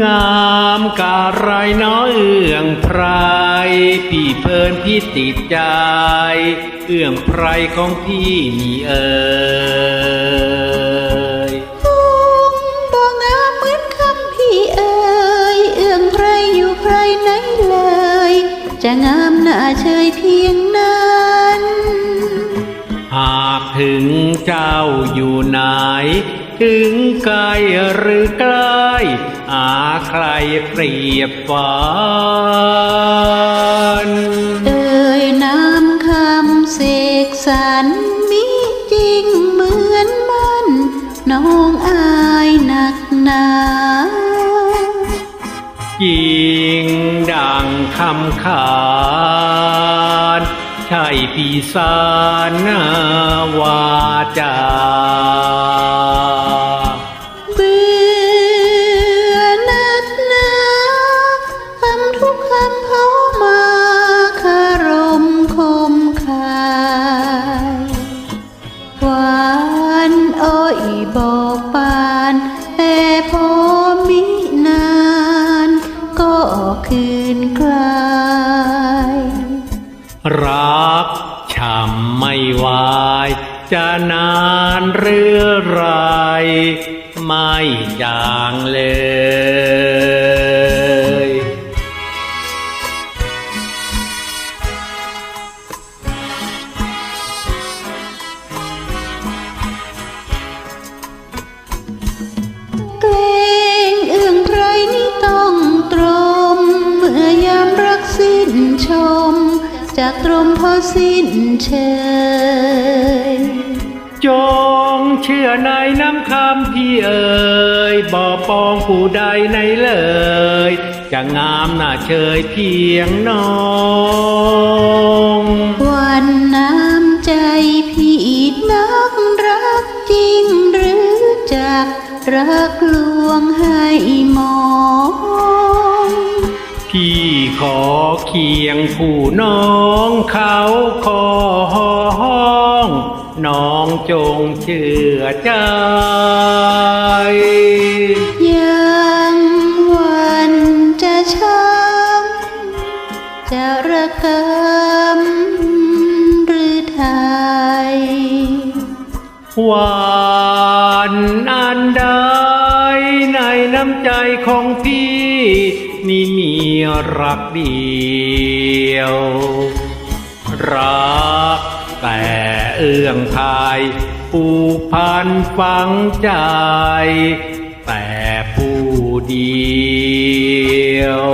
งามกาไรน้อยเอื้องไพรพี่เพลินพี่ติดใจ เอื้องไพรของพี่นี่เอ่ยพุงบ่งามเหมือนคำพี่เอ่ยเอื้องใครอยู่ใครไหนเลย จะงามน่าเชยเพียงนั้น หากถึงเจ้าอยู่ไหน ถึงไกลหรือใกล้อาใครเปรียบฝันเอ่ยน้ำคำเสกสรรมิจริงเหมือนมัน น้องอายหนักหนายิงดังคำขานใช่ปีศาจหน้าวาจา รักช่ำไม่วาย จะนานเรือไร ไม่จางเลย จากตรมพอสิ้นเชยจงเชื่อในน้ำคำพี่เอ๋ยบ่ปองผู้ใดในเลย จะงามน่าเชยเพียงน้องวันน้ำใจพี่นักรักจริงหรือจากรักลวงให้มอง พี่ขอเคียงผู้น้องเขาขอห้องน้องจงเชื่อใจยังวันจะช้ำจะระกำหรือไทยหวานอันใดในน้ำใจของพี่ นี่มีรักเดียว รักแต่เอื้องพายผูกพันฝังใจ แต่ผู้เดียว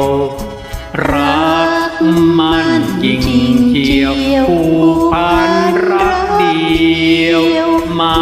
รักมันจริงเจียวผูกพันรักเดียว ไม่